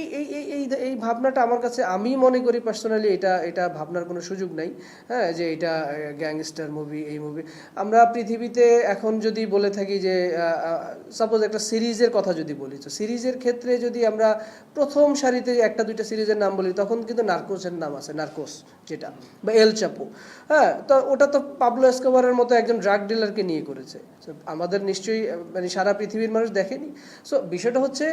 এই এই এই এই এই ভাবনাটা আমার কাছে আমি মনে করি পার্সোনালি এটা এটা ভাবনার কোনো সুযোগ নাই হ্যাঁ যে এটা গ্যাংস্টার মুভি এই মুভি আমরা পৃথিবীতে এখন যদি বলে থাকি যে সাপোজ একটা সিরিজের কথা যদি বলি, তো সিরিজের ক্ষেত্রে যদি আমরা প্রথম সারিতে একটা, দুইটা সিরিজের নাম বলি, তখন কিন্তু নার্কোসের নাম আছে, নার্কোস যেটা, বা এল চাপো হ্যাঁ তো ওটা তো পাবলো এসকোবারের মতো একজন ড্রাগ ডিলারকে নিয়ে করেছে। আমাদের নিশ্চয়ই মানে সারা পৃথিবীর মানুষ দেখেনি। সো বিষয়টা হচ্ছে,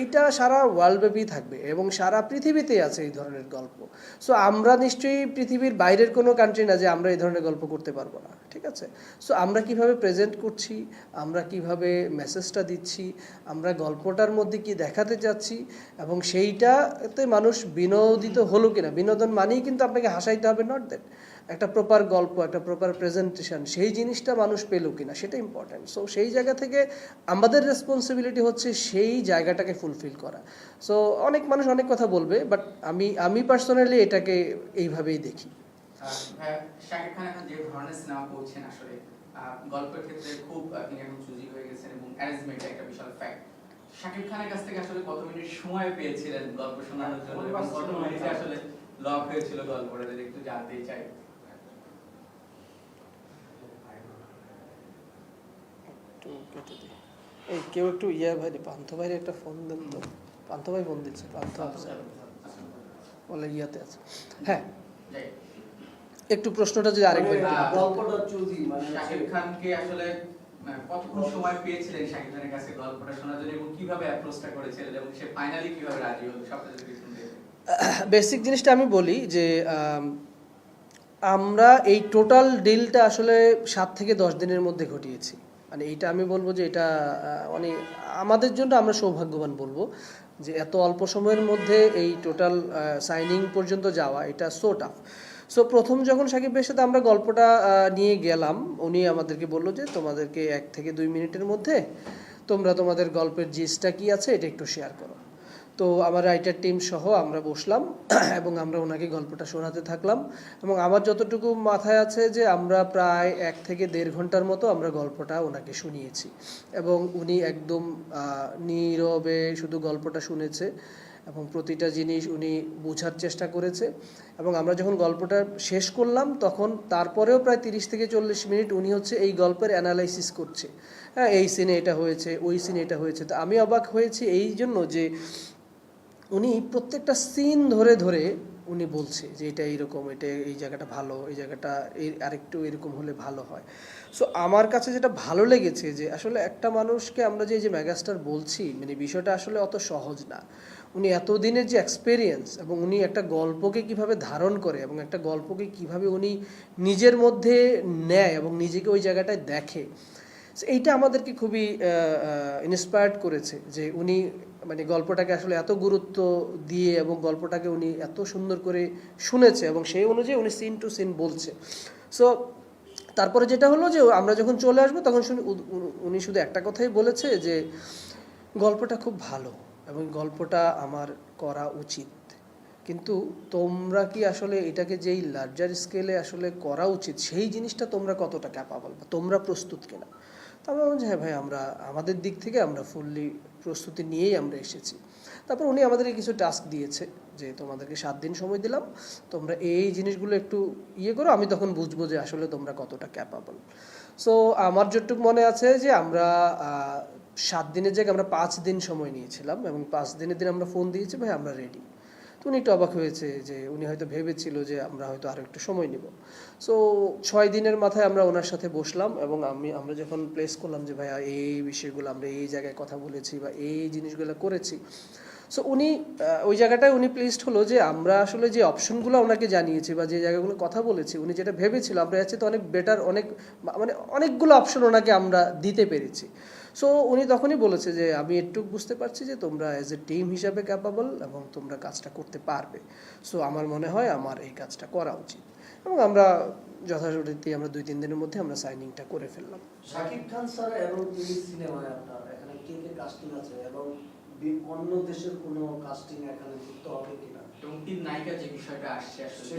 এইটা সারা ওয়ার্ল্ডব্যাপী থাকবে এবং সারা পৃথিবীতেই আছে এই ধরনের গল্প। সো আমরা নিশ্চয়ই পৃথিবীর বাইরের কোনো কান্ট্রি না যে আমরা এই ধরনের গল্প করতে পারব না, ঠিক আছে? সো আমরা কীভাবে প্রেজেন্ট করছি, আমরা কীভাবে মেসেজটা দিচ্ছি, আমরা গল্পটার মধ্যে কি দেখাতে চাচ্ছি এবং সেইটাতে মানুষ বিনোদিত হলো কিনা? বিনোদন মানেই কিন্তু আপনাকে হাসাইতে হবে নট দ্যাট একটা প্রপার গল্প একটা প্রপার প্রেজেন্টেশন সেই জিনিসটা মানুষ পেল কিনা সেটা ইম্পর্ট্যান্ট সো সেই জায়গা থেকে আমাদের রেসপন্সিবিলিটি হচ্ছে সেই জায়গাটাকে ফুলফিল করা। সো অনেক মানুষ অনেক কথা বলবে বাট আমি আমি পার্সোনালি এটাকে এইভাবেই দেখি। শাকিব খান এখন যে ধরনের সিনেমা করছেন আসলে গল্পের ক্ষেত্রে খুব তিনি এখন চুজি হয়ে গেছেন এবং অ্যারেঞ্জমেন্ট একটা বিশাল ফ্যাক্ট শাকিব খানের কাছ থেকে আসলে কত মিনিট সময় পেয়েছিলেন গল্প শোনানোর জন্য? এবং কত মিনিটে আসলে লক হয়েছিল গল্পটা? একটু জানতেই চাই। একটু কেটে দিই। এই কেউ একটু ইয়া ভাই পান্থ ভাইয়ের একটা ফোন দেন তো। পান্থ ভাই ফোন দিচ্ছে পান্থ বলে ইয়াতে আছে। হ্যাঁ। একটু প্রশ্নটা যদি আরেকবার একটু- গল্পটা চুজি মানে শাকিব খানকে আসলে কতক্ষণ সময় পেয়েছিলেন শাকিব খানের কাছে গল্পটা শোনার জন্য এবং কীভাবে অ্যাপ্রোচটা করেছিলেন এবং সে ফাইনালি কীভাবে রাজি হলো সবটা যদি বেসিক জিনিসটা আমি বলি যে আমরা এই টোটাল ডিলটা আসলে সাত থেকে দশ দিনের মধ্যে ঘটিয়েছি। মানে এটা আমি বলব যে এটা মানে আমাদের জন্য আমরা সৌভাগ্যবান বলব যে এত অল্প সময়ের মধ্যে এই টোটাল সাইনিং পর্যন্ত যাওয়া, এটা সো টাফ সো প্রথম যখন সাকিবের সাথে আমরা গল্পটা নিয়ে গেলাম, উনি আমাদেরকে বলল যে তোমাদেরকে এক থেকে দুই মিনিটের মধ্যে তোমরা তোমাদের গল্পের জিসটা কি আছে, এটা একটু শেয়ার করো। তো আমার রাইটার টিম সহ আমরা বসলাম, এবং আমরা ওনাকে গল্পটা শোনাতে থাকলাম। এবং আমার যতটুকু মাথায় আছে যে আমরা প্রায় এক থেকে দেড় ঘণ্টার মতো আমরা গল্পটা ওনাকে শুনিয়েছি। এবং উনি একদম নীরবে শুধু গল্পটা শুনেছে, এবং প্রতিটা জিনিস উনি বোঝার চেষ্টা করেছে। এবং আমরা যখন গল্পটা শেষ করলাম, তখন তারপরেও প্রায় তিরিশ থেকে চল্লিশ মিনিট উনি হচ্ছে এই গল্পের অ্যানালাইসিস করছে। হ্যাঁ এই সিনে এটা হয়েছে, ওই সিনে এটা হয়েছে। তো আমি অবাক হয়েছি এই জন্য যে উনি প্রত্যেকটা সিন ধরে ধরে উনি বলছে যে এটা এইরকম, এটা এই জায়গাটা ভালো, এই জায়গাটা এই আরেকটু এরকম হলে ভালো হয়। সো আমার কাছে যেটা ভালো লেগেছে যে আসলে একটা মানুষকে আমরা যে যে মেগাস্টার বলছি মানে বিষয়টা আসলে অত সহজ না। উনি এতদিনের যে এক্সপেরিয়েন্স এবং উনি একটা গল্পকে কীভাবে ধারণ করে এবং একটা গল্পকে কীভাবে উনি নিজের মধ্যে নেয় এবং নিজেকে ওই জায়গাটায় দেখে এইটা আমাদেরকে খুবই ইন্সপায়ার্ড করেছে যে উনি মানে গল্পটাকে আসলে এত গুরুত্ব দিয়ে এবং গল্পটাকে উনি এত সুন্দর করে শুনেছে এবং সেই অনুযায়ী উনি সিন টু সিন বলছে। সো তারপরে যেটা হলো যে আমরা যখন চলে আসব তখন শুনি উনি শুধু একটা কথাই বলেছে যে, গল্পটা খুব ভালো এবং গল্পটা আমার করা উচিত। কিন্তু তোমরা কি আসলে এটাকে যেই লার্জার স্কেলে আসলে করা উচিত, সেই জিনিসটা তোমরা কতটা ক্যাপাবল বা তোমরা প্রস্তুত কিনা? তো আমরা যে হ্যাঁ ভাই, আমরা, আমাদের দিক থেকে আমরা ফুললি প্রস্তুতি নিয়েই আমরা এসেছি। তারপর উনি আমাদেরকে কিছু টাস্ক দিয়েছে যে, তোমাদেরকে সাত দিন সময় দিলাম, তোমরা এই জিনিসগুলো একটু ইয়ে করো, আমি তখন বুঝব যে আসলে তোমরা কতটা ক্যাপাবল সো আমার যতটুকু মনে আছে যে, আমরা সাত দিনের জায়গায় আমরা পাঁচ দিন সময় নিয়েছিলাম এবং পাঁচ দিনের দিন আমরা ফোন দিয়েছি, ভাই, আমরা রেডি তো উনি একটু অবাক হয়েছে যে উনি হয়তো ভেবেছিল যে আমরা হয়তো আরও একটু সময় নিব। সো ছয় দিনের মাথায় আমরা ওনার সাথে বসলাম এবং আমি, আমরা যখন প্লেস করলাম যে ভাইয়া এই বিষয়গুলো আমরা এই জায়গায় কথা বলেছি বা এই জিনিসগুলো করেছি সো উনি ওই জায়গাটায় উনি প্লেসড হলো যে আমরা আসলে যে অপশনগুলো ওনাকে জানিয়েছি বা যে জায়গাগুলো কথা বলেছি, উনি যেটা ভেবেছিল, আমরা চেয়ে তো অনেক বেটার অনেক মানে অনেকগুলো অপশন ওনাকে আমরা দিতে পেরেছি। সো উনি তখনই বলেছে যে আমি একটু বুঝতে পারছি যে তোমরা অ্যাজ এ টিম হিসাবে ক্যাপাবল এবং তোমরা কাজটা করতে পারবে। সো আমার মনে হয় আমার এই কাজটা করা উচিত। এবং আমরা যথাযথরীতি আমরা দুই তিন দিনের মধ্যে আমরা সাইনিংটা করে ফেললাম। শাকিব খান স্যার এবং সিনেমায় আপনার এখানে কে কে কাস্টিং আছে এবং অন্য দেশের কোনো কাস্টিং এখানে যুক্ত হবে কিনা? এবং তিন নায়িকা যে বিষয়টা আসছে আসলে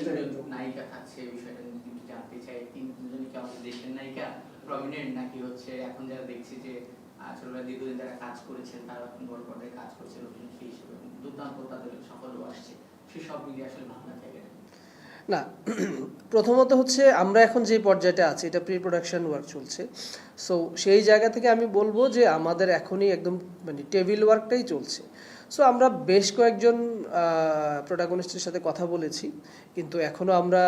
নায়িকা থাকছে এই বিষয়টা যদি জানতে চাই তিনজন কি আমাদের দেশের নায়িকা? প্রমিনেন্ট নাকি হচ্ছে? এখন যারা দেখছি যে ছোট ভাই দীর্ঘদিন তারা কাজ করেছেন, তারা এখন বড় পর্দায় কাজ করছে অভিনেত্রী হিসেবে। দুর্দান্ত তাদের সাফল্য আসছে। সে সব মিলিয়ে আসলে ভাবনা থেকে না, প্রথমত হচ্ছে আমরা এখন যে পর্যায়টা আছি, এটা প্রি প্রোডাকশন ওয়ার্ক চলছে। সো সেই জায়গা থেকে আমি বলব যে আমাদের এখনই একদম মানে টেবিল ওয়ার্কটাই চলছে। সো আমরা বেশ কয়েকজন প্রোটাগনিস্টের সাথে কথা বলেছি, কিন্তু এখনও আমরা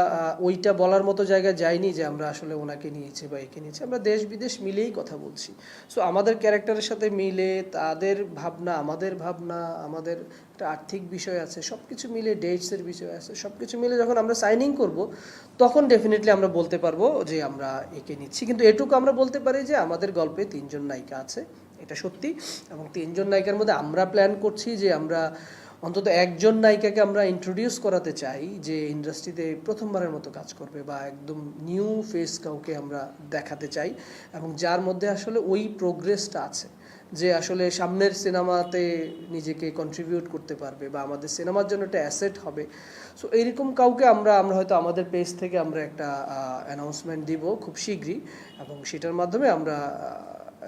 ওইটা বলার মতো জায়গায় যাইনি যে আমরা আসলে ওনাকে নিয়েছি বা একে নিয়েছি। আমরা দেশ বিদেশ মিলেই কথা বলছি। সো আমাদের ক্যারেক্টারের সাথে মিলে, তাদের ভাবনা, আমাদের ভাবনা, আমাদের একটা আর্থিক বিষয় আছে সব কিছু মিলে ডেটসের বিষয় আছে সব কিছু মিলে যখন আমরা সাইনিং করব, তখন ডেফিনেটলি আমরা বলতে পারব যে আমরা একে নিচ্ছি। কিন্তু এটুকু আমরা বলতে পারি যে আমাদের গল্পে তিনজন নায়িকা আছে। এটা সত্যি। এবং তিনজন নায়িকার মধ্যে আমরা প্ল্যান করছি যে আমরা অন্তত একজন নায়িকাকে আমরা ইন্ট্রোডিউস করাতে চাই যে ইন্ডাস্ট্রিতে প্রথমবারের মতো কাজ করবে বা একদম নিউ ফেস কাউকে আমরা দেখাতে চাই। এবং যার মধ্যে আসলে ওই প্রোগ্রেসটা আছে যে আসলে সামনের সিনেমাতে নিজেকে কন্ট্রিবিউট করতে পারবে বা আমাদের সিনেমার জন্য একটা অ্যাসেট হবে। সো এইরকম কাউকে আমরা আমরা হয়তো আমাদের পেজ থেকে আমরা একটা অ্যানাউন্সমেন্ট দিব খুব শীঘ্রই এবং সেটার মাধ্যমে আমরা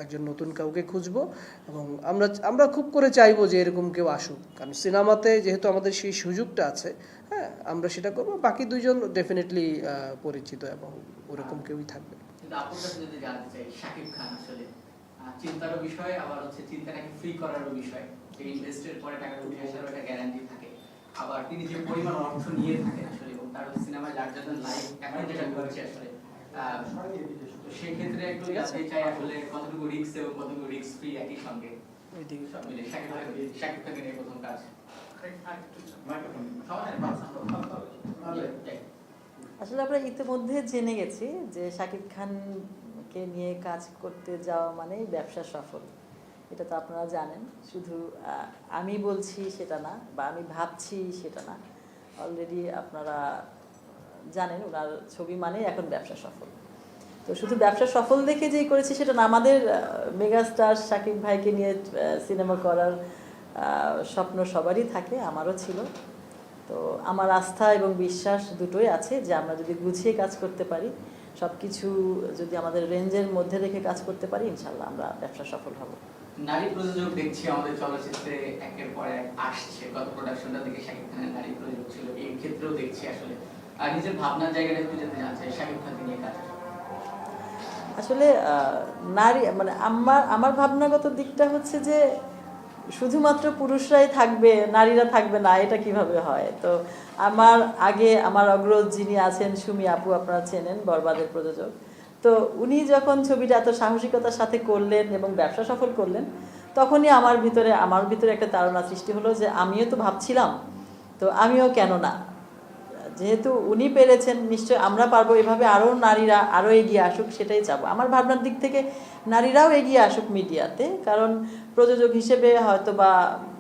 একজন নতুন কাউকে খুঁজবো এবং আমরা আমরা খুব করে চাইব যে এরকম কেউ আসুক। কারণ সিনেমাতে যেহেতু আমাদের সেই সুযোগটা আছে হ্যাঁ আমরা সেটা করব, বাকি দুজন ডেফিনেটলি পরিচিত এবং ওরকম কেউই থাকবে। আবার তিনি যে পরিমাণ অর্থ নিয়ে থাকেন আসলে, এবং তার সিনেমায় লার্জার দ্যান লাইফ এখন যেটা করছে আসলে। তো সেক্ষেত্রে একটু জানতে চাই আসলে কতটুকু রিস্ক এবং কতটুকু রিস্ক ফ্রি একই সঙ্গে। সব মিলে শাকিব খান শাকিব খানকে নিয়ে প্রথম কাজ। আসলে আমরা ইতিমধ্যে জেনে গেছি যে শাকিব খানকে নিয়ে কাজ করতে যাওয়া মানেই ব্যবসা সফল। এটা তো আপনারা জানেন। শুধু আহ, আমি বলছি সেটা না বা আমি ভাবছি সেটা না। অলরেডি আপনারা জানেন, ওনার ছবি মানেই এখন ব্যবসা সফল। তো শুধু ব্যবসা সফল দেখে যেই করেছি, সেটা না, আমাদের মেগাস্টার শাকিব ভাইকে নিয়ে সিনেমা করার স্বপ্ন সবারই থাকে, আমারও ছিল। তো আমার আস্থা এবং বিশ্বাস দুটোই আছে যে আমরা যদি গুছিয়ে কাজ করতে পারি সব কিছু যদি আমাদের রেঞ্জের মধ্যে রেখে কাজ করতে পারি, ইনশাল্লাহ আমরা ব্যবসা সফল হব। নারী প্রযোজক দেখছি আমাদের চলচ্চিত্রে একের পর এক আসছে। গত প্রোডাকশনটা শাকিব খানের নারী প্রযোজক ছিল, এই ক্ষেত্রেও দেখছি আসলে। নিজের ভাবনার জায়গাটা নিয়ে কাজ আসলে নারী মানে আমার আমার ভাবনাগত দিকটা হচ্ছে যে শুধুমাত্র পুরুষরাই থাকবে, নারীরা থাকবে না, এটা কীভাবে হয়? তো আমার আগে, আমার অগ্রজ যিনি আছেন, সুমি আপু, আপনারা চেনেন, বরবাদের প্রযোজক। তো উনি যখন ছবিটা এত সাহসিকতার সাথে করলেন এবং ব্যবসা সফল করলেন, তখনই আমার ভিতরে আমার ভিতরে একটা তাড়না সৃষ্টি হলো যে আমিও তো ভাবছিলাম, তো আমিও কেন না? যেহেতু উনি পেরেছেন নিশ্চয় আমরা পারব এভাবে আরও নারীরা আরও এগিয়ে আসুক, সেটাই চাবো। আমার ভাবনার দিক থেকে নারীরাও এগিয়ে আসুক মিডিয়াতে, কারণ প্রযোজক হিসেবে হয়তো বা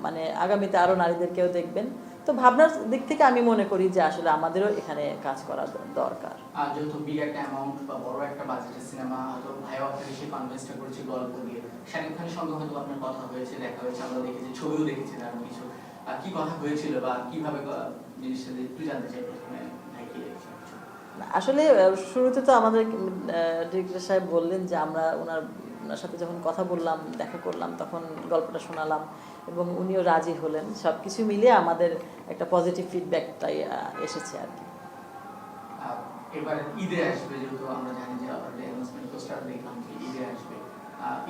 মানে আগামীতে আরও নারীদেরকেও দেখবেন। তো ভাবনার দিক থেকে আমি মনে করি যে আসলে আমাদেরও এখানে কাজ করা দরকার। আর যেহেতু সিনেমা কি কথা হয়েছিল বা কীভাবে জিনিসটা একটু জানতে চাই প্রথমে? আসলে শুরুতে তো আমাদের ডিরেক্টর সাহেব বললেন যে আমরা ওনার ওনার সাথে যখন কথা বললাম দেখা করলাম তখন গল্পটা শোনালাম এবং উনিও রাজি হলেন। সব কিছু মিলিয়ে আমাদের একটা পজিটিভ ফিডব্যাকটাই এসেছে আর কি। এবার ঈদে আসবে যেহেতু আমরা জানি যে অলরেডি অ্যানাউন্সমেন্ট পোস্টার দেখলাম যে ঈদে আসবে।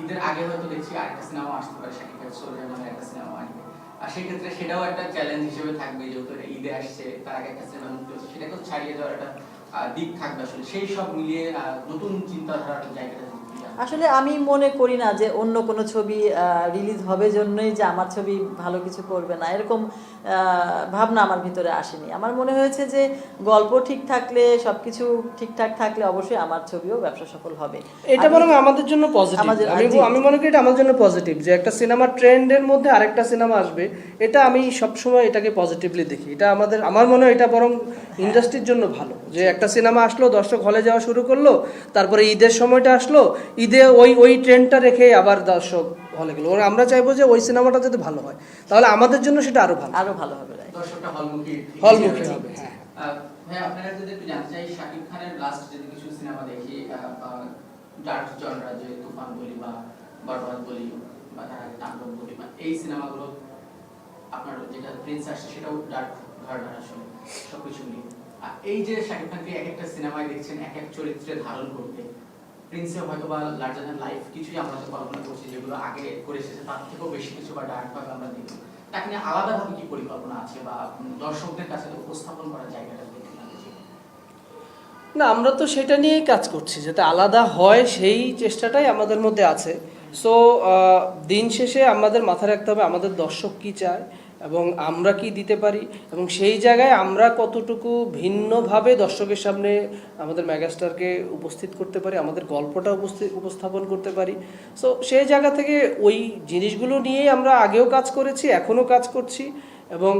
ঈদের আগে হয়তো দেখছি আরেকটা সিনেমা আসতে পারে শাকিব খান সোলজার নামে একটা সিনেমা আসবে। আর সেক্ষেত্রে সেটাও একটা চ্যালেঞ্জ হিসেবে থাকবে, যেহেতু ঈদে আসছে, তার আগে একটা সিনেমা মুক্তি হচ্ছে সেটাকেও ছাড়িয়ে দেওয়ার একটা দিক থাকবে আসলে। সেই সব মিলিয়ে নতুন চিন্তাধারার জায়গাটা। আসলে আমি মনে করি না যে অন্য কোনো ছবি রিলিজ হবে জন্যই যে আমার ছবি ভালো কিছু করবে না। এরকম ভাবনা আমার ভিতরে আসেনি। আমার মনে হয়েছে যে গল্প ঠিক থাকলে সব কিছু ঠিকঠাক থাকলে অবশ্যই আমার ছবিও ব্যবসা সফল হবে। এটা বরং আমাদের জন্য পজিটিভ আমি আমি মনে করি এটা আমার জন্য পজিটিভ যে একটা সিনেমা ট্রেন্ডের মধ্যে আরেকটা সিনেমা আসবে। এটা আমি সবসময় এটাকে পজিটিভলি দেখি। এটা আমাদের আমার মনে হয় এটা বরং ইন্ডাস্ট্রির জন্য ভালো যে একটা সিনেমা আসলো দর্শক হলে যাওয়া শুরু করল তারপরে ঈদের সময়টা আসলো ঈদে ওই ওই ট্রেন্ডটা রেখে আবার দর্শক হলে গেলো। আমরা চাইব যে ওই সিনেমাটা যদি ভালো হয় তাহলে আমাদের জন্য সেটা আরও ভালো। আরও ভালো হবে দর্শকটা হলমুখী। হলমুখী হবে, হ্যাঁ। ভাই আপনার যদি একটু জানতে চাই শাকিব খানের লাস্ট যদি কিছু সিনেমা দেখি ডার্ক জনরা যে তুফান বলি বা বরবাদ বলি বা তার আগে তাণ্ডব বলি বা এই সিনেমাগুলো আপনার যেটা প্রিন্স আসছে সেটাও ডার্ক ঘরনার আসলে সবকিছু আর এই যে শাকিব খানকে এক একটা সিনেমায় দেখছেন, এক এক চরিত্রে ধারণ করতে প্রিন্সে হয়তো বা লার্জার দ্যান লাইফ কিছুই আমরা তো কল্পনা করছি যেগুলো আগে করে এসেছে, তার থেকেও বেশি কিছু বা ডার্ক ভাবে আমরা দেখি। তাকে নিয়ে আলাদাভাবে কি পরিকল্পনা আছে বা দর্শকদের কাছে উপস্থাপন করার জায়গাটা না, আমরা তো সেটা নিয়েই কাজ করছি, যাতে আলাদা হয় সেই চেষ্টাটাই আমাদের মধ্যে আছে। সো দিন শেষে আমাদের মাথায় রাখতে হবে আমাদের দর্শক কি চায় এবং আমরা কি দিতে পারি? এবং সেই জায়গায় আমরা কতটুকু ভিন্নভাবে দর্শকের সামনে আমাদের মেগাস্টারকে উপস্থিত করতে পারি, আমাদের গল্পটা উপস্থিত উপস্থাপন করতে পারি। সো সেই জায়গা থেকে ওই জিনিসগুলো নিয়েই আমরা আগেও কাজ করেছি, এখনও কাজ করছি এবং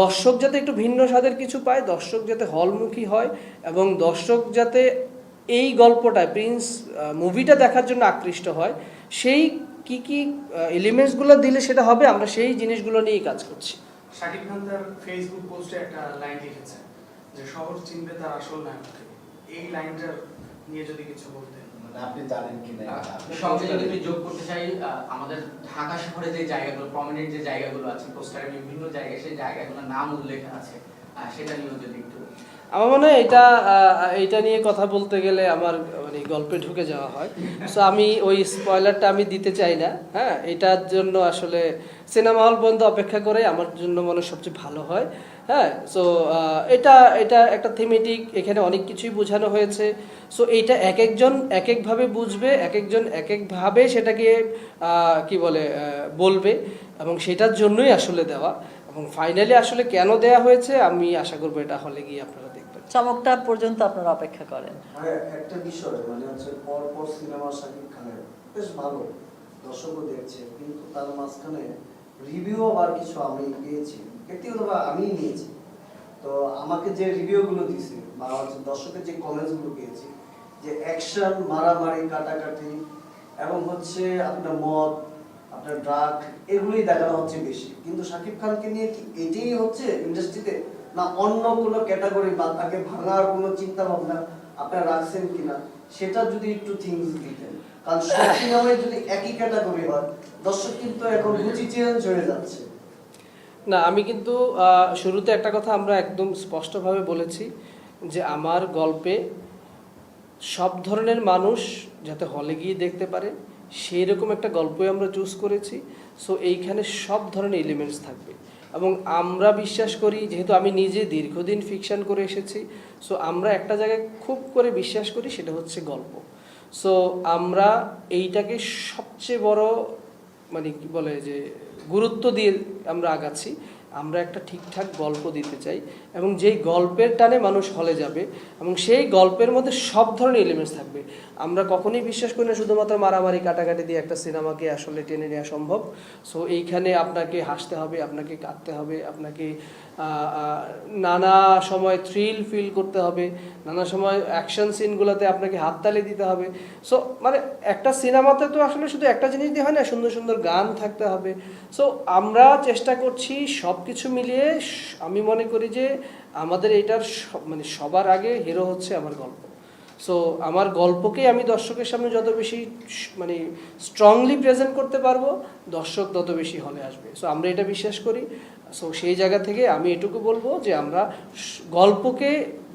দর্শক যাতে একটু ভিন্ন স্বাদের কিছু পায়, দর্শক যাতে হলমুখী হয় এবং দর্শক যাতে এই গল্পটা প্রিন্স মুভিটা দেখার জন্য আকৃষ্ট হয়, সেই কি কি এলিমেন্টসগুলো দিলে সেটা হবে আমরা সেই জিনিসগুলো নিয়েই কাজ করছি। শাকিব খান তার ফেসবুক পোস্টে একটা লাইন লিখেছেন যে শহর চিনবে তার আসল নায়ককে। এই লাইনটার নিয়ে যদি কিছু বলতেন। মানে আপনি জানেন কি না সঙ্গে যদি আমি যোগ করতে চাই আমাদের ঢাকা শহরে যে জায়গাগুলো প্রমিনেন্ট যে জায়গাগুলো আছে পোস্টারে বিভিন্ন জায়গায় সেই জায়গাগুলোর নাম উল্লেখ আছে সেটা নিয়েও যদি একটু আমার মনে হয় এটা এটা নিয়ে কথা বলতে গেলে আমার মানে গল্পে ঢুকে যাওয়া হয়। সো আমি ওই স্পয়লারটা আমি দিতে চাই না হ্যাঁ? এটার জন্য আসলে সিনেমা হল পর্যন্ত অপেক্ষা করে আমার জন্য মনে সবচেয়ে ভালো হয় হ্যাঁ? সো এটা এটা একটা থিমেটিক এখানে অনেক কিছুই বোঝানো হয়েছে। সো এইটা এক একজন এক একভাবে বুঝবে এক একজন এক একভাবে সেটাকে কি বলে বলবে এবং সেটার জন্যই আসলে দেওয়া। এবং ফাইনালি আসলে কেন দেয়া হয়েছে, আমি আশা করব এটা হলে গিয়ে আপনারা চমকটা পর্যন্ত আপনারা অপেক্ষা করেন। একটা বিষয় মানে হচ্ছে পর পর সিনেমা শাকিব খানের, বেশ ভালো। দর্শকও দেখছে, কিন্তু তার মাঝখানে রিভিউ আবার কিছু আমি পেয়েছি ব্যক্তিগতভাবে আমি নিয়েছি। তো আমাকে যে রিভিউগুলো দিছে বা হচ্ছে দর্শকের যে কমেন্টসগুলো পেয়েছি, যে অ্যাকশন মারামারি, কাটাকাটি, এবং হচ্ছে আপনার মদ, আপনার ড্রাগ এগুলোই দেখানো হচ্ছে বেশি। কিন্তু শাকিব খানকে নিয়ে কি এটাই হচ্ছে ইন্ডাস্ট্রিতে না, অন্য কোনো ক্যাটাগরি বা তাকে ভাঙার কোনো চিন্তা ভাবনা আপনারা রাখছেন কিনা, সেটা যদি একটু থিংস দিতেন কারণ সব সিনেমায় যদি একই ক্যাটাগরি হয়, দর্শক কিন্তু এখন রুচি চেঞ্জ হয়ে যাচ্ছে। না, আমি কিন্তু শুরুতে একটা কথা আমরা একদম স্পষ্টভাবে বলেছি যে আমার গল্পে সব ধরনের মানুষ যাতে হলে গিয়ে দেখতে পারে সেই রকম একটা গল্পই আমরা চুজ করেছি। সো এইখানে সব ধরনের এলিমেন্টস থাকবে। এবং আমরা বিশ্বাস করি, যেহেতু আমি নিজে দীর্ঘদিন ফিকশান করে এসেছি সো আমরা একটা জায়গায় খুব করে বিশ্বাস করি, সেটা হচ্ছে গল্প। সো আমরা এইটাকে সবচেয়ে বড় মানে কি বলে যে, গুরুত্ব দিয়ে আমরা আগাচ্ছি। আমরা একটা ঠিকঠাক গল্প দিতে চাই এবং যেই গল্পের টানে মানুষ হলে যাবে এবং সেই গল্পের মধ্যে সব ধরনের এলিমেন্টস থাকবে। আমরা কখনোই বিশ্বাস করি না শুধুমাত্র মারামারি, কাটাকাটি দিয়ে একটা সিনেমাকে আসলে টেনে নেওয়া সম্ভব। সো এইখানে আপনাকে হাসতে হবে, আপনাকে কাঁদতে হবে, আপনাকে নানা সময় থ্রিল ফিল করতে হবে, নানা সময় অ্যাকশন সিনগুলোতে আপনাকে হাততালি দিতে হবে। সো মানে একটা সিনেমাতে তো আসলে শুধু একটা জিনিস দিয়ে হয় না, সুন্দর সুন্দর গান থাকতে হবে। সো আমরা চেষ্টা করছি সব কিছু মিলিয়ে আমি মনে করি যে আমাদের এটার মানে সবার আগে হিরো হচ্ছে আমার গল্প। সো আমার গল্পকে আমি দর্শকের সামনে যত বেশি মানে স্ট্রংলি প্রেজেন্ট করতে পারব, দর্শক তত বেশি হলে আসবে। সো আমরা এটা বিশ্বাস করি। সো সেই জায়গা থেকে আমি এটুকু বলব যে আমরা গল্পকে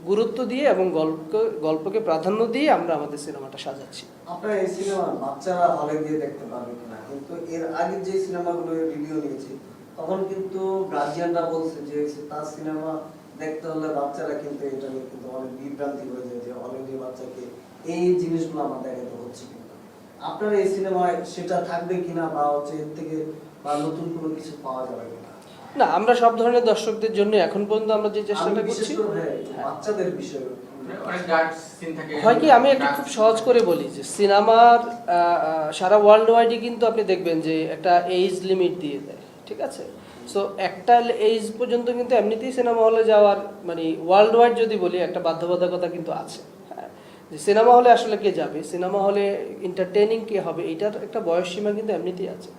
গুরুত্ব দিয়ে এবং গল্প গল্পকে প্রাধান্য দিয়ে আমরা আমাদের সিনেমাটা সাজাচ্ছি। আপনারা এই সিনেমা বাচ্চারা হলে গিয়ে দেখতে পারবে কিনা? কিন্তু এর আগে যে সিনেমাগুলো রিভিউ নিয়েছি তখন কিন্তু গার্জিয়ানরা বলছে যে তার সিনেমা দেখতে হলে বাচ্চারা কিন্তু এটা নিয়ে কিন্তু অনেক বিভ্রান্তি হয়ে যায় যে গিয়ে বাচ্চাকে এই জিনিসগুলো আমার দেখাতে হচ্ছে কিনা। আপনার এই সিনেমায় সেটা থাকবে কিনা বা হচ্ছে এর থেকে বা নতুন কোনো কিছু পাওয়া যাবে কিনা? না আমরা সব ধরনের দর্শকদের জন্য এখন পর্যন্ত আমরা যে চেষ্টাটা করছি হ্যাঁ, বাচ্চাদের বিষয়ে থাকে হয় কি আমি একটা খুব সহজ করে বলি যে সিনেমার সারা ওয়ার্ল্ড ওয়াইডে কিন্তু আপনি দেখবেন যে একটা এজ লিমিট দিয়ে দেয়। ঠিক আছে? সো একটা এজ পর্যন্ত কিন্তু এমনিতেই সিনেমা হলে যাওয়ার মানে ওয়ার্ল্ড ওয়াইড যদি বলি, একটা বাধ্যবাধকতা কিন্তু আছে। হ্যাঁ? যে সিনেমা হলে আসলে কে যাবে? সিনেমা হলে এন্টারটেনিং কে হবে? এটার একটা বয়স সীমা কিন্তু এমনিতেই আছে।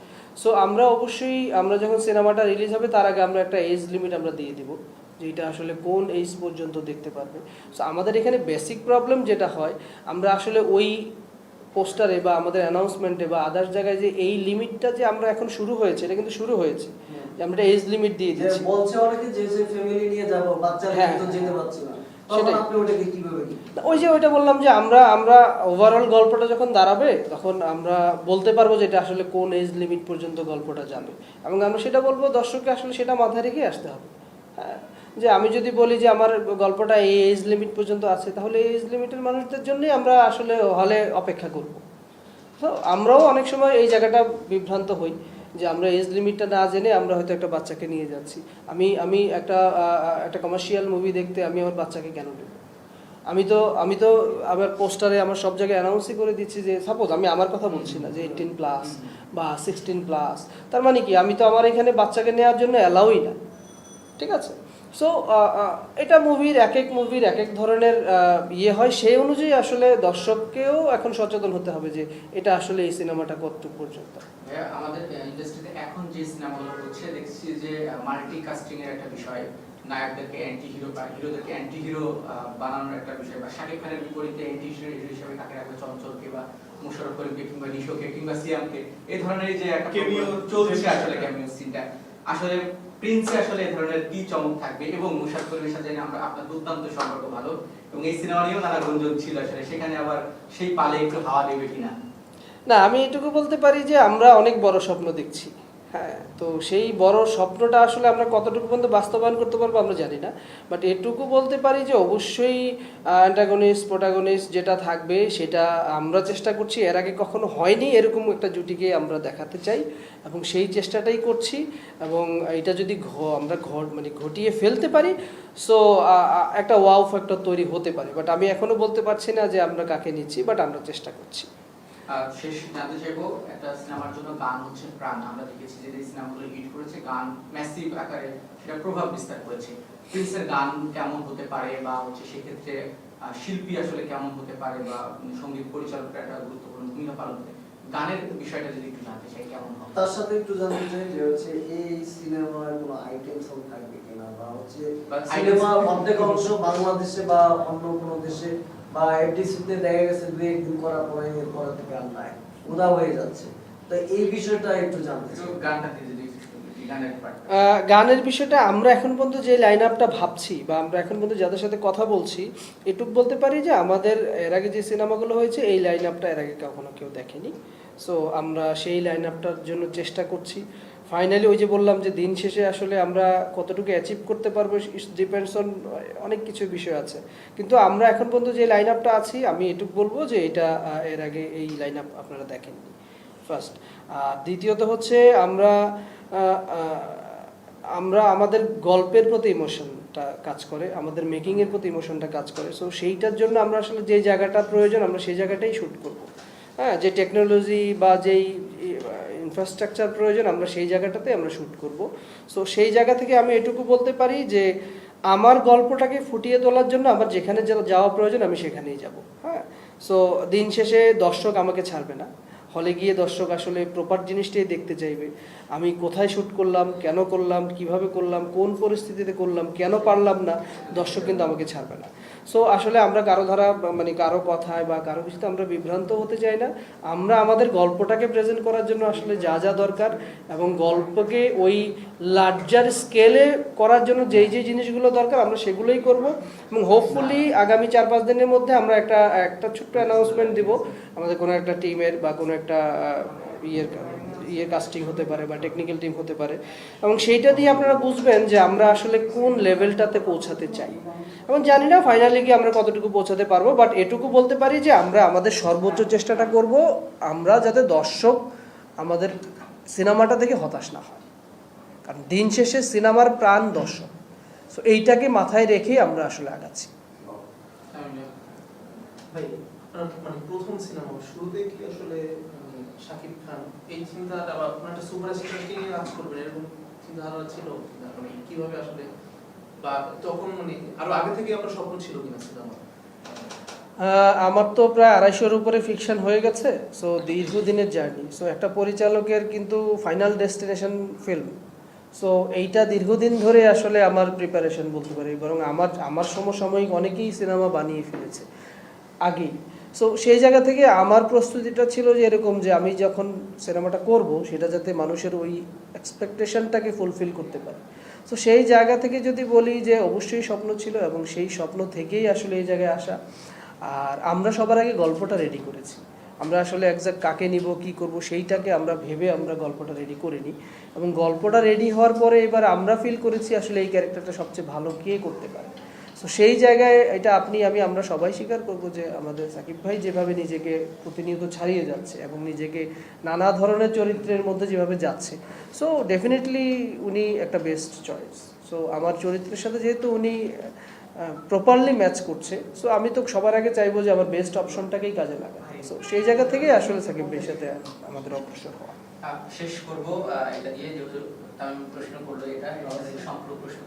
সো আমরা অবশ্যই, আমরা যখন সিনেমাটা রিলিজ হবে, তার আগে আমরা একটা এজ লিমিট আমরা দিয়ে দিব, যে এটা আসলে কোন এজ পর্যন্ত দেখতে পারবে। সো আমাদের এখানে বেসিক প্রবলেম যেটা হয়, আমরা আসলে ওই পোস্টারে বা আমাদের অ্যানাউন্সমেন্টে বা আদার্স জায়গায় যে এই লিমিটটা যে আমরা এখন শুরু হয়েছে এটা কিন্তু শুরু হয়েছে। যে আমরা এজ লিমিট দিয়ে দিচ্ছি। বলছে অনেকে যে যে ফ্যামিলি নিয়ে যাব বাচ্চারা হ্যাঁ। কিন্তু যেতে পারছে না। ওই যে ওইটা বললাম যে আমরা আমরা ওভারঅল গল্পটা যখন দাঁড়াবে তখন আমরা বলতে পারব যে এটা আসলে কোন এজ লিমিট পর্যন্ত গল্পটা যাবে। এবং আমরা সেটা বলব দর্শককে আসলে সেটা মাথায় রেখে আসতে হবে। হ্যাঁ। যে আমি যদি বলি যে আমার গল্পটা এই এজ লিমিট পর্যন্ত আছে, তাহলে এই এজ লিমিটের মানুষদের জন্যই আমরা আসলে হলে অপেক্ষা করব। তো আমরাও অনেক সময় এই জায়গাটা বিভ্রান্ত হই যে আমরা এজ লিমিটটা না জেনে আমরা হয়তো একটা বাচ্চাকে নিয়ে যাচ্ছি। আমি আমি একটা একটা কমার্শিয়াল মুভি দেখতে আমি আমার বাচ্চাকে কেন নেব? আমি তো আমি তো আমার পোস্টারে আমার সব জায়গায় অ্যানাউন্সই করে দিচ্ছি যে সাপোজ আমি আমার কথা বলছি না যে এইটিন প্লাস বা সিক্সটিন প্লাস তার মানে কি? আমি তো আমার এখানে বাচ্চাকে নেওয়ার জন্য অ্যালাউই না। ঠিক আছে? সো এটা মুভির এক এক মুভির এক এক ধরনের ইয়ে হয়। সেই অনুযায়ী আসলে দর্শককেও এখন সচেতন হতে হবে যে এটা আসলে এই সিনেমাটা কতটুকু পর্যন্ত। আমাদের ইন্ডাস্ট্রিতে এখন যে সিনেমাগুলো হচ্ছে দেখছি যে মাল্টি কাস্টিং এর একটা বিষয়। নায়কদেরকে অ্যান্টি হিরো বা হিরোদেরকে অ্যান্টি হিরো বানানোর একটা বিষয়। বা শাকিব খানের বিপরীতে অ্যান্টি হিরো হিসেবে কাকে রাখবে চঞ্চলকে বা মুশারফ করিমকে কিংবা নিশোকে কিংবা সিয়ামকে। এই ধরনের যে একটা Cameo চলছে আসলে ক্যামিও সিনটা আসলে প্রিন্সে আসলে এই ধরনের কি চমক থাকবে এবং মুশাদ করিমের সাথে আমরা আপনার দুর্দান্ত সম্পর্ক ভালো এবং এই সিনেমা নিয়েও নানা গুঞ্জন ছিল আসলে, সেখানে আবার সেই পালে একটু হাওয়া দেবে কিনা? না, আমি এটুকু বলতে পারি যে আমরা অনেক বড় স্বপ্ন দেখছি। হ্যাঁ তো সেই বড় স্বপ্নটা আসলে আমরা কতটুকু পর্যন্ত বাস্তবায়ন করতে পারব আমরা জানি না। বাট এটুকু বলতে পারি যে অবশ্যই অ্যান্টাগনিস্ট প্রোটাগনিস্ট যেটা থাকবে সেটা আমরা চেষ্টা করছি। এর আগে কখনো হয়নি এরকম একটা জুটিকে আমরা দেখাতে চাই এবং সেই চেষ্টাটাই করছি এবং এটা যদি আমরা ঘর মানে ঘটিয়ে ফেলতে পারি সো একটা ওয়াও ফ্যাক্টর তৈরি হতে পারে। বাট আমি এখনও বলতে পারছি না যে আমরা কাকে নিচ্ছি বাট আমরা চেষ্টা করছি। শেষ জানতে চাইব একটা সিনেমার জন্য গান হচ্ছে প্রাণ। আমরা দেখেছি যে সিনেমাগুলো হিট করেছে গান ম্যাসিভ আকারে সেটা প্রভাব বিস্তার করেছে। প্রিন্সের গান কেমন হতে পারে বা হচ্ছে সেক্ষেত্রে শিল্পী আসলে কেমন হতে পারে বা সংগীত পরিচালকের একটা গুরুত্বপূর্ণ ভূমিকা পালন করে। গানের বিষয়টা যদি একটু জানতে চাই কেমন তার সাথে একটু জানতে চাই যে হচ্ছে এই সিনেমার কোনো আইটেম সং থাকবে কিনা বা হচ্ছে সিনেমা অর্ধেক অংশ বাংলাদেশে বা অন্য কোনো দেশে বা এফডিসিতে দেখা গেছে দুই একদিন করার পরে এরপর থেকে আর নাই। উদা হয়ে যাচ্ছে। তো এই বিষয়টা একটু জানতে গানটাতে যদি গানের বিষয়টা আমরা এখন পর্যন্ত যে লাইন আপটা ভাবছি বা আমরা এখন পর্যন্ত যাদের সাথে কথা বলছি এটুক বলতে পারি যে আমাদের এর আগে যে সিনেমাগুলো হয়েছে এই লাইন আপটা এর আগে কখনো কেউ দেখেনি। সো আমরা সেই লাইন আপটার জন্য চেষ্টা করছি। ফাইনালি ওই যে বললাম যে দিন শেষে আসলে আমরা কতটুকু অ্যাচিভ করতে পারব ডিপেন্ডস অন অনেক কিছু বিষয় আছে। কিন্তু আমরা এখন পর্যন্ত যে লাইন আপটা আছি, আমি এটুক বলব যে এটা এর আগে এই লাইন আপ আপনারা দেখেননি। ফার্স্ট আর দ্বিতীয়ত হচ্ছে আমরা আমরা আমাদের গল্পের প্রতি ইমোশনটা কাজ করে, আমাদের মেকিংয়ের প্রতি ইমোশনটা কাজ করে। সো সেইটার জন্য আমরা আসলে যে জায়গাটা প্রয়োজন, আমরা সেই জায়গাটাই শ্যুট করব। হ্যাঁ যে টেকনোলজি বা যেই ইনফ্রাস্ট্রাকচার প্রয়োজন, আমরা সেই জায়গাটাতে আমরা শ্যুট করব। সো সেই জায়গা থেকে আমি এটুকু বলতে পারি যে, আমার গল্পটাকে ফুটিয়ে তোলার জন্য আমার যেখানে যাওয়া প্রয়োজন আমি সেখানেই যাব। হ্যাঁ? সো দিন শেষে দর্শক আমাকে ছাড়বে না। হলে গিয়ে দর্শক আসলে প্রপার জিনিসটাই দেখতে চাইবে। আমি কোথায় শ্যুট করলাম, কেন করলাম, কীভাবে করলাম, কোন পরিস্থিতিতে করলাম, কেন পারলাম না, দর্শক কিন্তু আমাকে ছাড়বে না। সো আসলে আমরা কারও ধারা মানে কারও কথায় বা কারও কিছুতে আমরা বিভ্রান্ত হতে চাই না। আমরা আমাদের গল্পটাকে প্রেজেন্ট করার জন্য আসলে যা যা দরকার এবং গল্পকে ওই লার্জার স্কেলে করার জন্য যেই যেই জিনিসগুলো দরকার আমরা সেগুলোই করব এবং হোপফুলি আগামী চার পাঁচ দিনের মধ্যে আমরা একটা একটা ছোট্ট অ্যানাউন্সমেন্ট দিব আমাদের কোনো একটা টিমের বা কোনো একটা ইয়ের ইয়ে কাস্টিং হতে পারে বা টেকনিক্যাল টিম হতে পারে। এবং সেইটা দিয়ে আপনারা বুঝবেন যে আমরা আসলে কোন লেভেলটাতে পৌঁছাতে চাই। এবং জানি না ফাইনালি গিয়ে আমরা কতটুকু পৌঁছাতে পারব বাট এটুকু বলতে পারি যে আমরা আমাদের সর্বোচ্চ চেষ্টাটা করব, আমরা যাতে দর্শক আমাদের সিনেমাটা থেকে হতাশ না হয়। কারণ দিন শেষে সিনেমার প্রাণ দর্শক। সো এইটাকে মাথায় রেখেই আমরা আসলে আগাচ্ছি। মানে প্রথম সিনেমা, শুরুতে কি মানে মানে কীভাবে আসলে আমার। তো প্রায় আড়াইশোর উপরে ফিকশন হয়ে গেছে সো দীর্ঘদিনের জার্নি। সো একটা পরিচালকের কিন্তু ফাইনাল ডেস্টিনেশন ফিল্ম সো এইটা দীর্ঘদিন ধরে আসলে আমার প্রিপারেশন বলতে পারি, বরং আমার আমার সমসাময়িক অনেকেই সিনেমা বানিয়ে ফেলেছে আগেই। সো সেই জায়গা থেকে আমার প্রস্তুতিটা ছিল যে এরকম যে আমি যখন সিনেমাটা করব, সেটা যাতে মানুষের ওই এক্সপেকটেশনটাকে ফুলফিল করতে পারে। তো সেই জায়গা থেকে যদি বলি যে অবশ্যই স্বপ্ন ছিল এবং সেই স্বপ্ন থেকেই আসলে এই জায়গায় আসা। আর আমরা সবার আগে গল্পটা রেডি করেছি। আমরা আসলে একজাক্ট কাকে নিব, কি করব, সেইটাকে আমরা ভেবে আমরা গল্পটা রেডি করে নিই। এবং গল্পটা রেডি হওয়ার পরে এবার আমরা ফিল করেছি আসলে এই ক্যারেক্টারটা সবচেয়ে ভালো কে করতে পারে। তো সেই জায়গায় এটা আপনি, আমি, আমরা সবাই স্বীকার করব যে আমাদের সাকিব ভাই যেভাবে নিজেকে প্রতিনিয়ত ছাড়িয়ে যাচ্ছে এবং নিজেকে নানা ধরনের চরিত্রের মধ্যে যেভাবে যাচ্ছে। সো ডেফিনেটলি উনি একটা বেস্ট চয়েস সো আমার চরিত্রের সাথে যেহেতু উনি প্রপারলি ম্যাচ করছে সো আমি তো সবার আগে চাইব যে আমার বেস্ট অপশনটাকেই কাজে লাগাতে। সো সেই জায়গা থেকেই আসলে সাকিব ভাইয়ের সাথে আমাদের অগ্রসর হওয়া। শেষ করব এটা দিয়ে প্রশ্ন করল এটা সম্পূর্ণ প্রশ্ন